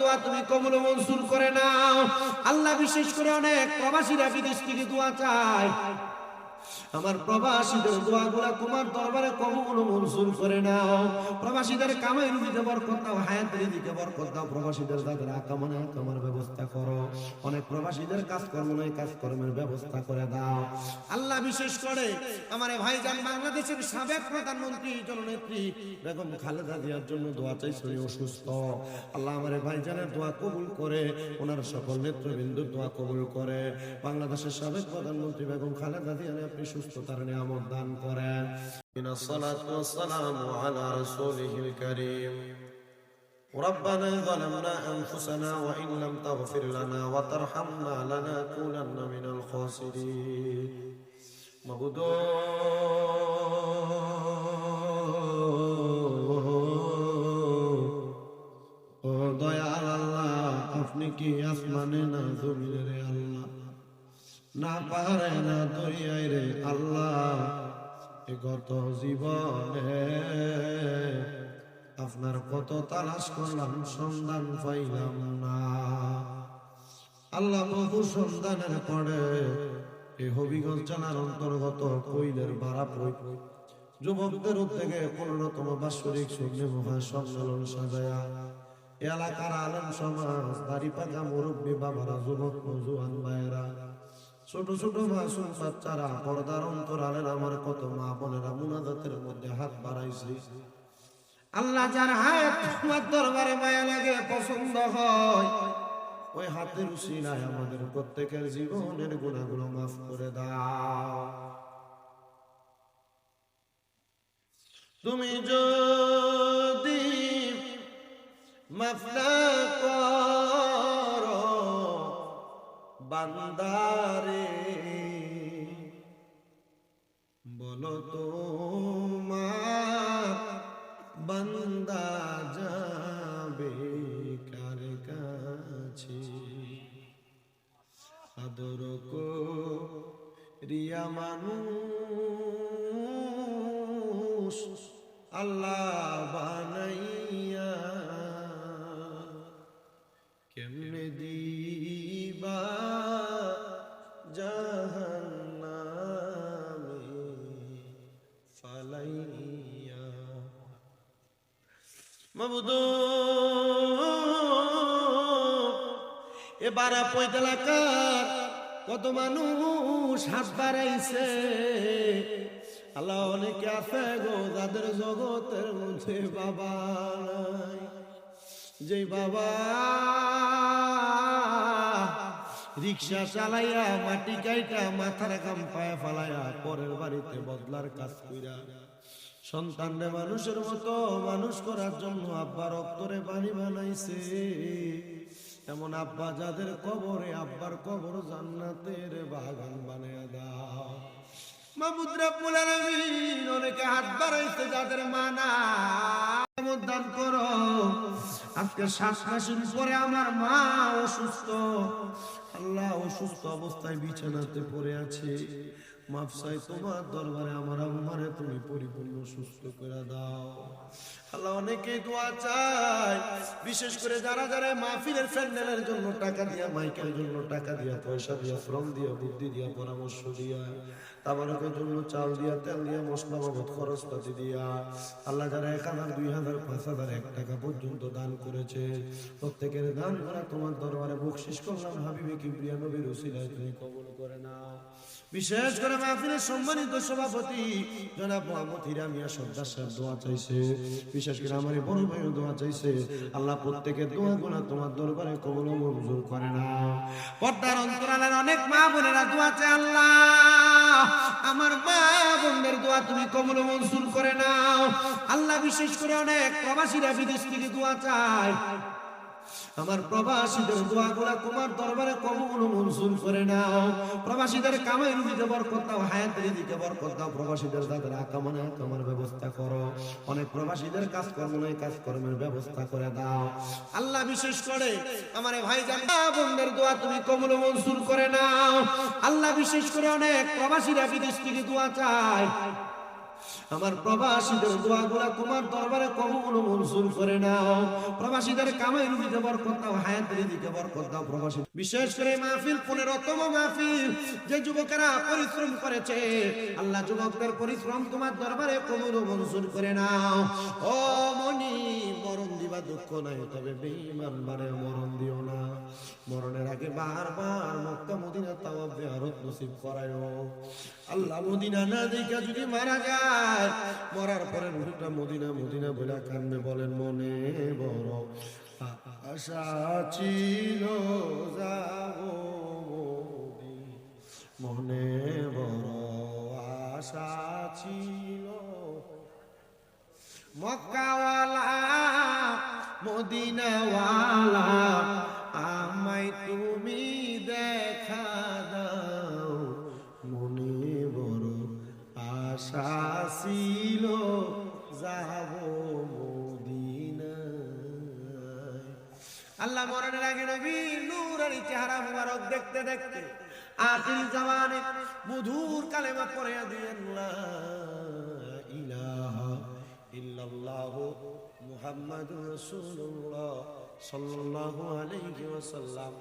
দোয়া তুমি কবুল মনসুর করে নাও। আল্লাহ বিশেষ করে অনেক প্রবাসীরা বিদেশ থেকে দোয়া চায়। আমার প্রবাসীদের দোয়াগুলা তোমার দরবারে কবুল মঞ্জুর করে নাও। প্রবাসীদের কামাই রুজিতে বরকত দাও, হায়াতের দিকে বরকত দাও। প্রবাসীদের তাদের আকামনে আকামার ব্যবস্থা করো, অনেক প্রবাসীদের কাজকর্ম নয়, কাজকর্মের ব্যবস্থা করে দাও। আল্লাহ বিশেষ করে আমার ভাইজান বাংলাদেশের সাবেক প্রধানমন্ত্রী, জননেত্রী বেগম খালেদা জিয়ার জন্য দোয়া চাইছে উনি অসুস্থ। আল্লাহ আমার ভাইজানের দোয়া কবুল করে, ওনার সকল নেতৃবৃন্দুর দোয়া কবুল করে। বাংলাদেশের সাবেক প্রধানমন্ত্রী বেগম খালেদা জিয়ার আপনি সুস্থতার নিয়ামত দান করেন الصلاة والسلام على رسوله الكريم ربنا ظلمنا أنفسنا وإن لم تغفر لنا وترحمنا لنكونن من الخاسرين مغدو ও দয়াল আল্লাহ আপনি কি আসমানে না জমিনে রে আল্লাহ না পাহাড়ে না দরিয়ায় রে আল্লাহ। এ গত জীবনে আপনার কত তালাশ করলাম, সন্ধান পাইলাম না। আল্লাহ বহু সন্ধানের পরে এই হবিগঞ্জ জেলার অন্তর্গত কৈলের বারাপুর যুবকদের উদ্যোগে পনেরোতম বাৎসরিক সন্ধ্যে মহা সম্মেলন সাজায়া এলাকার আলম সমাজ দাড়ি পাকা মুরব্বী বাবারা, যুবক, নজুয়ান ভাইয়েরা ছোট ছোট মাসুম বাচ্চারা পর্দার অন্তরালের আমার কত মা বোনেরা মুনাজাতের মধ্যে হাত বাড়াইছে। আল্লাহ যার হাত তোমার দরবারে মায়া লাগে, পছন্দ হয়, ওই হাতের উসিলায় আমাদের প্রত্যেকের জীবনের গুণাগুলো মাফ করে দাও। তুমি যদি মাফ না করো বান্দারে মানুষ আল্লাহ বানাইয়া কেমনে দিবা জাহান্নামে ফালাইয়া? মাবুদ এবার পৈতলাকার কত মানুষ হাত বাড়াইছে। আল্লাহ অনেকে আছে গো তাদের জগতের মধ্যে বাবা যে বাবা রিক্সা চালাইয়া মাটি কাইটা মাথার কাম পায়ে ফালাইয়া পরের বাড়িতে বদলার কাজ কইরা। সন্তানরে মানুষের মতো মানুষ করার জন্য আব্বা রক্তরে পানি বানাইছে। এমন আব্বা যাদের কবরে, আব্বার কবর জান্নাতের বাগান মাবুদ্রা পুলার অনেকে হাত বাড়াইছে যাদের মানা করো। আজকে শ্বাস পরে আমার মা অসুস্থ। আল্লাহ অসুস্থ অবস্থায় বিছানাতে পড়ে আছে। মাফসাই তোমার দরবারে, আমার আম্মারে তুমি পরিপূর্ণ সুস্থ করে দাও। আল্লাহ দোয়া বিশেষ করে যারা যারা মাহফিলের জন্য টাকা দিয়া জন্য টাকা দিয়া, পয়সা দিয়া দিয়া, বুদ্ধি দিয়া, পরামর্শ দিয়া, তাবারকের জন্য চাল দিয়া, তেল দিয়া, মশলা বাবদ খরচপাতি দিয়া, আল্লাহ যারা এক হাজার, দুই হাজার, পাঁচ হাজার, এক টাকা পর্যন্ত দান করেছে, প্রত্যেকের দান করা তোমার দরবারে বকশিস করলাম, হাবিবে কিবরিয়া নবীর উসিলায় তুমি কবুল করে নাও। বিশেষ করে মাহফিলের সম্মানিত সভাপতি জনাব মোহাম্মদ হিরা মিয়া সর্দার সাহেব দোয়া চাইছে। বিশেষ করে আমার বড় ভাইও দোয়া চাইছে। আল্লাহ প্রত্যেকের দোয়া গুলা তোমার দরবারে কবল মঞ্জুর করে না। পর্দার অন্তরালের অনেক মা বোনেরা দোয়া চায়, আল্লাহ, আমার মা বোনদের দোয়া তুমি কবল মঞ্জুর করে নাও। আল্লাহ বিশেষ করে অনেক প্রবাসীরা বিদেশ থেকে দোয়া চায়। আমার প্রবাসীদের দোয়াগুলা তোমার দরবারে কবুল মঞ্জুর করে নাও। প্রবাসীদের কামাই রুজিতে বরকত দাও হায়াতের দিকে বরকত দাও, প্রবাসীদের তাদের আকামনে আকামার ব্যবস্থা করো। অনেক প্রবাসীদের কাজকর্ম নয়, কাজকর্মের ব্যবস্থা করে দাও। আল্লাহ বিশেষ করে আমার ভাই বোনদের দোয়া তুমি কবুল মনসুর করে নাও। আল্লাহ বিশেষ করে অনেক প্রবাসীরা বিদেশ থেকে দোয়া চায়। আমার প্রবাসীদের দোয়াগুলা তোমার দরবারে ও মঞ্জুর করে নাও। প্রবাসীদের কামাই রুজিতে বরকত দাও, হায়াত রিজিকে বরকত দাও প্রবাসী। বিশেষ করে মাহফিল, পনেরোতম মাহফিল, যে যুবকেরা পরিশ্রম করেছে, আল্লাহ যুবকদের পরিশ্রম তোমার দরবারে কবুল মঞ্জুর করে নাও। ও মনি, মরণ দিবা দুঃখ নাই তবে বেঈমান বারে মরণ দিও না। মরণের আগে বারবার মক্কা নসিব করায়ও আল্লাহ মদিনা না দেখা যদি মারা যায়, মরার পরে রুহটা মদিনা মদিনা বলে কান্দে বলেন, মনে বড় আশা ছিল মনে বড় আশা ছিল। মক্কাওয়ালা, মদিনাওয়ালা ছিল যাব আল্লাহ মরণের আগে নবী নূরের চেহারা মুবারক দেখতে দেখতে আখির জামানে মধুর কালেমা পড়ে দিয়েন ইলাহা ইল্লাল্লাহ মুহাম্মাদুর রাসূলুল্লাহ সাল্লাল্লাহু আলাইহি ওয়াসাল্লাম।